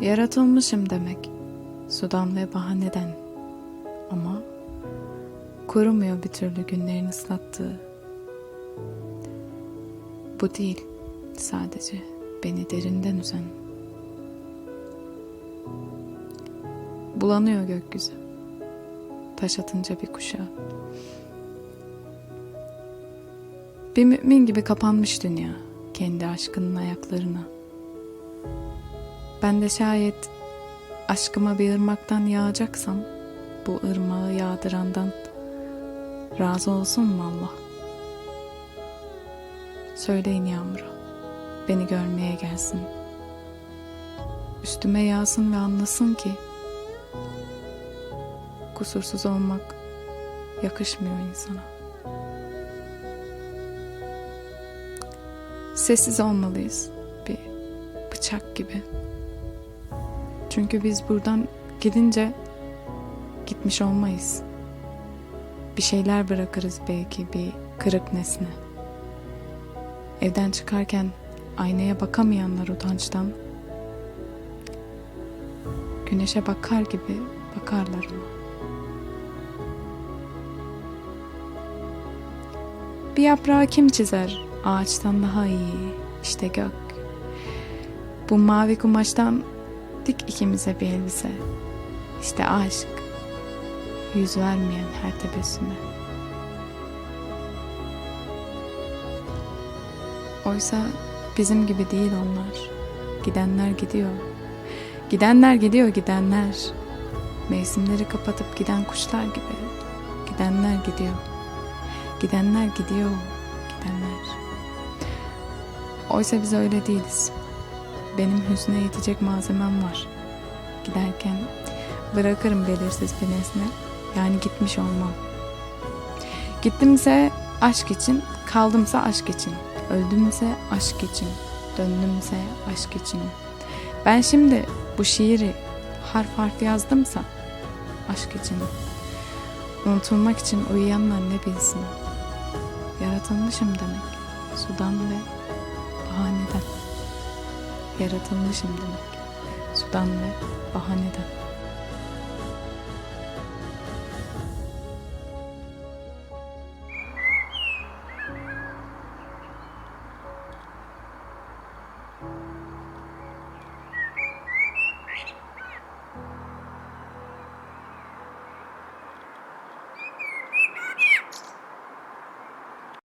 Yaratılmışım demek. Sudan ve bahaneden. Ama kurumuyor bir türlü günlerin ıslattığı. Bu değil sadece beni derinden üzen. Bulanıyor gökyüzü. Taş atınca bir kuşa. Bir mümin gibi kapanmış dünya kendi aşkının ayaklarına. Ben de şayet aşkıma bir ırmaktan yağacaksam bu ırmağı yağdırandan razı olsun mu Allah? Söyleyin yağmura beni görmeye gelsin. Üstüme yağsın ve anlasın ki kusursuz olmak yakışmıyor insana. Sessiz olmalıyız bir bıçak gibi. Çünkü biz buradan gidince gitmiş olmayız. Bir şeyler bırakırız belki bir kırık nesne. Evden çıkarken aynaya bakamayanlar utançtan güneşe bakar gibi bakarlar ona. Bir yaprağı kim çizer ağaçtan daha iyi işte gök. Bu mavi kumaştan dik ikimize bir elbise. İşte aşk. Yüz vermeyen her tebessüme. Oysa bizim gibi değil onlar. Gidenler gidiyor. Gidenler gidiyor gidenler. Mevsimleri kapatıp giden kuşlar gibi. Gidenler gidiyor. Gidenler gidiyor. Gidenler. Oysa biz öyle değiliz. Benim hüsne yetecek malzemem var. Giderken bırakırım belirsiz bir nesne. Yani gitmiş olmam. Gittimse aşk için, kaldımsa aşk için. Öldümse aşk için, döndümse aşk için. Ben şimdi bu şiiri harf harf yazdımsa aşk için. Unutulmak için uyuyanlar ne bilsin. Yaratılmışım demek. Sudan ve bahaneden. Yaratılmışım demek. Sudan ve bahaneden.